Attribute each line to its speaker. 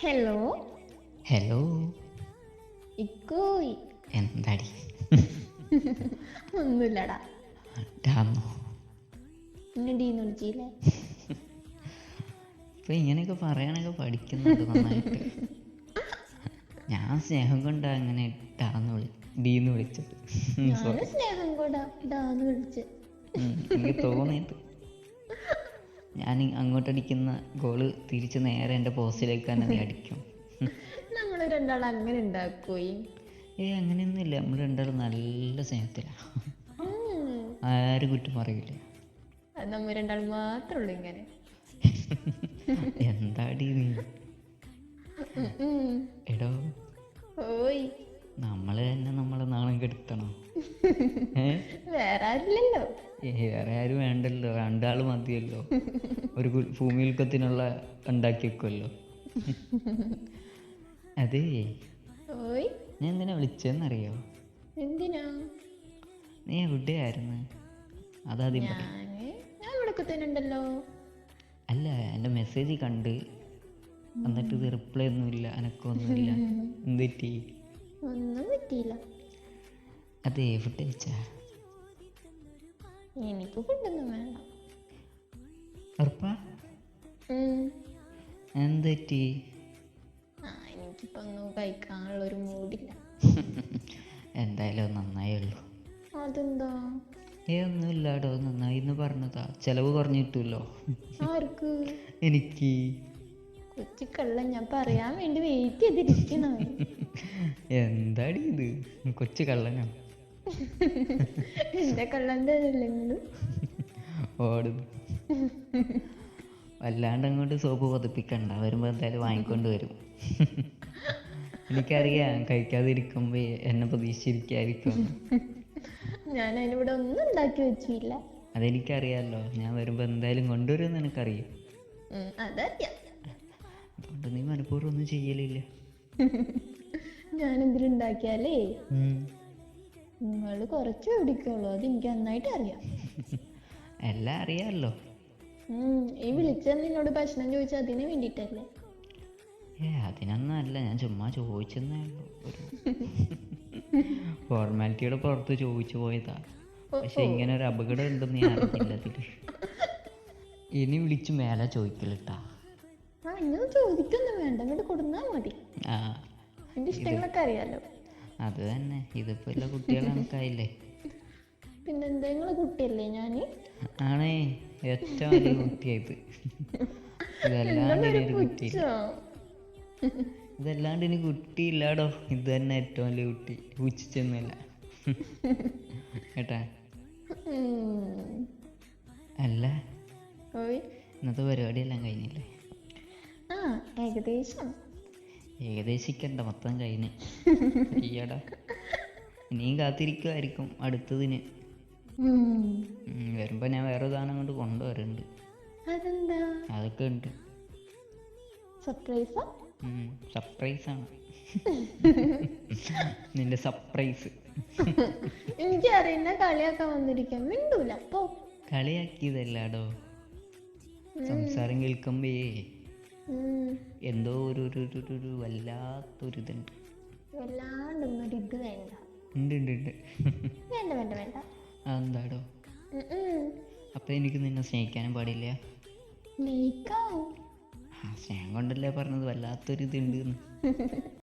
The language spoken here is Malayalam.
Speaker 1: Hello
Speaker 2: hello
Speaker 1: ഇക്കോയ്.
Speaker 2: എന്താടി?
Speaker 1: ഒന്നുമില്ലടാ. വിളിച്ചില്ലേ
Speaker 2: ഇപ്പൊ ഇങ്ങനെയൊക്കെ പറയാനൊക്കെ പഠിക്കുന്നുണ്ട് നന്നായിട്ട്. ഞാൻ സ്നേഹം കൊണ്ടാ അങ്ങനെ ഡാന്ന് വിളി ഡീന്ന് വിളിച്ചത്.
Speaker 1: സ്നേഹം കൊണ്ടാ ഡാന്ന്
Speaker 2: വിളിച്ചത്. എനിക്ക് തോന്നിയത് ഞാൻ അങ്ങോട്ടടിക്കുന്ന ഗോൾ തിരിച്ച് നേരെ എന്റെ പോസ്റ്റിലേക്ക് തന്നെ നീ അടിക്കും.
Speaker 1: ഞങ്ങൾ രണ്ടാൾ അങ്ങനെ ഉണ്ടാക്കോയി
Speaker 2: ഏയ് അങ്ങനെയൊന്നുമില്ല. നമ്മൾ രണ്ടാളും നല്ല സ്നേഹത്തിലാണ് ആരും കുറ്റം പറയില്ല
Speaker 1: നമ്മൾ രണ്ടാൾ മാത്രമേ ഉള്ളൂ ഇങ്ങനെ.
Speaker 2: എന്താടി നീ. എടോ.
Speaker 1: ഓയ്.
Speaker 2: നമ്മൾ തന്നെ നമ്മളെ നാണം കെടുത്തണം.
Speaker 1: വേറെ ആരില്ലല്ലോ
Speaker 2: വേറെ ആരും വേണ്ടല്ലോ. രണ്ടാൾ മതിയല്ലോ. ഒരു ഭൂമിയുൽക്കത്തിനുള്ള ഉണ്ടാക്കി വെക്കുമല്ലോ അതേ ഞാൻ എന്തിനാ വിളിച്ചെന്നറിയോ?
Speaker 1: എന്തിനാ?
Speaker 2: നീ എവിടെയായിരുന്നു? അതാദ്യം
Speaker 1: ഉണ്ടല്ലോ
Speaker 2: അല്ല എന്റെ മെസ്സേജ് കണ്ട്. എന്നിട്ട് ഇത് റിപ്ലൈ ഒന്നുമില്ല. അനക്കൊന്നുമില്ല. എന്തെറ്റി
Speaker 1: ഒന്നും പറ്റിയില്ല
Speaker 2: അതെ ഫുഡ് കഴിച്ചാ?
Speaker 1: എനിക്ക് ഫുഡൊന്നും വേണ്ട.
Speaker 2: ഉറപ്പാ. എന്തെറ്റി
Speaker 1: എനിക്കിപ്പോ ഒന്നും കഴിക്കാനുള്ള ഒരു മൂടില്ല.
Speaker 2: എന്തായാലും നന്നായേ ഉള്ളൂ.
Speaker 1: അതെന്താ?
Speaker 2: ഏ ഒന്നുമില്ലാടോ നന്നായി എന്ന് പറഞ്ഞതാ. ചെലവ് കുറഞ്ഞിട്ടുല്ലോ
Speaker 1: ആർക്ക്?
Speaker 2: എനിക്ക്.
Speaker 1: കള്ളം ഞാൻ പറയാൻ വേണ്ടി വെയിറ്റ് ചെയ്തിരിക്കുന്നു
Speaker 2: എന്താടി ഇത്? കൊച്ചു കള്ളനാണ്
Speaker 1: എന്റെ കള്ളം തരല്ലെങ്കിലും
Speaker 2: ഓട്. വല്ലാണ്ട് അങ്ങോട്ട് സോപ്പ് പതിപ്പിക്കണ്ട. വരുമ്പോൾ എന്തായാലും വാങ്ങിക്കൊണ്ട് വരും. എനിക്കറിയാം കഴിക്കാതിരിക്കുമ്പോ എന്നെ പ്രതീക്ഷിച്ചിരിക്കായിരിക്കും.
Speaker 1: ഞാൻ അതിനിവിടെ ഒന്നും ഉണ്ടാക്കി വെച്ചില്ല.
Speaker 2: അതെനിക്കറിയാലോ. ഞാൻ വരുമ്പോ എന്തായാലും കൊണ്ടുവരുമെന്ന് എനിക്കറിയാം.
Speaker 1: നിനക്കറിയാം അതറിയാം.
Speaker 2: അതുകൊണ്ട് നീ മനഃപൂർവം ഒന്നും ചെയ്യലില്ല.
Speaker 1: ഞാൻ
Speaker 2: എന്തിലുണ്ടാക്കിയാലേ
Speaker 1: നിങ്ങൾ കുറച്ച് പിടിക്കുള്ളൂ അത് എനിക്ക് നന്നായിട്ട് അറിയാം.
Speaker 2: എല്ലാം അറിയാമല്ലോ.
Speaker 1: ഈ വിളിച്ചത് നിന്നോട് ഭക്ഷണം ചോദിച്ചാൽ അതിന് വേണ്ടിയിട്ടല്ലേ?
Speaker 2: ഏ അതിനൊന്നും അല്ല. ഞാൻ ചുമ്മാ ചോദിച്ചെന്നേ ഒരു ഫോർമാലിറ്റിയുടെ പുറത്ത് ചോദിച്ചു പോയതാ. പക്ഷെ ഇങ്ങനെ ഒരു അപകടം ഉണ്ടെന്ന് ഞാൻ അറിഞ്ഞില്ല ഇനി വിളിച്ച് മേലെ ചോദിക്കലിട്ടാ.
Speaker 1: ആ ഇങ്ങനെ ചോദിക്കൊന്നും വേണ്ട. ഇങ്ങോട്ട് കൊടുന്നാൽ മതി. എന്റെ ഇഷ്ടങ്ങളൊക്കെ അറിയാലോ.
Speaker 2: അത് തന്നെ. ഇതിപ്പോ എല്ലാ കുട്ടികളെ
Speaker 1: പിന്നെന്താ നിങ്ങൾ കുട്ടിയല്ലേ ഞാൻ?
Speaker 2: ആണേ. ഏറ്റവും വലിയ കുട്ടിയായത് ഇതല്ലാണ്ട്
Speaker 1: ചോ.
Speaker 2: ഇതല്ലാണ്ട് ഇനി കുട്ടിയില്ലാടോ. ഇത് തന്നെ ഏറ്റവും വലിയ കുട്ടി. പൂച്ചിച്ചൊന്നുമില്ല. കേട്ടാ? അല്ല. ഇന്നത്തെ പരിപാടിയെല്ലാം കഴിഞ്ഞില്ലേ?
Speaker 1: ഏകദേശം.
Speaker 2: ഏകദേശിക്കണ്ട മൊത്തം കഴിഞ്ഞ്. ഇനിയും കാത്തിരിക്കുമായിരിക്കും അടുത്തതിന്. വരുമ്പോ ഞാൻ വേറെ സാധനം കൊണ്ട് കൊണ്ടുവരുന്നുണ്ട്
Speaker 1: അതെന്താ?
Speaker 2: അതൊക്കെ ഉണ്ട്.
Speaker 1: സർപ്രൈസ്
Speaker 2: സർപ്രൈസ് ആണ്. നിന്റെ സർപ്രൈസ്
Speaker 1: എനിക്ക് അറിയുന്ന കളിയാക്കാൻ വന്നിരിക്കാം മിണ്ടൂല അപ്പോ
Speaker 2: കളിയാക്കിയതല്ലാടോ? സംസാരം കേൾക്കുമ്പേ എന്തോ ഒരു ഒരു ഒരു വല്ലാത്തൊരിതുണ്ട്
Speaker 1: വല്ലാണ്ടൊന്നും ഒരു ഇത് വേണ്ട.
Speaker 2: ഉണ്ട് ഉണ്ട് ഉണ്ട്.
Speaker 1: വേണ്ട വേണ്ട ഉം.
Speaker 2: അപ്പൊ എനിക്ക് നിന്നെ സ്നേഹിക്കാനും പാടില്ല.
Speaker 1: സ്നേഹിക്കാം
Speaker 2: ആ സ്നേഹം കൊണ്ടല്ലേ പറഞ്ഞത്? വല്ലാത്തൊരിതുണ്ട്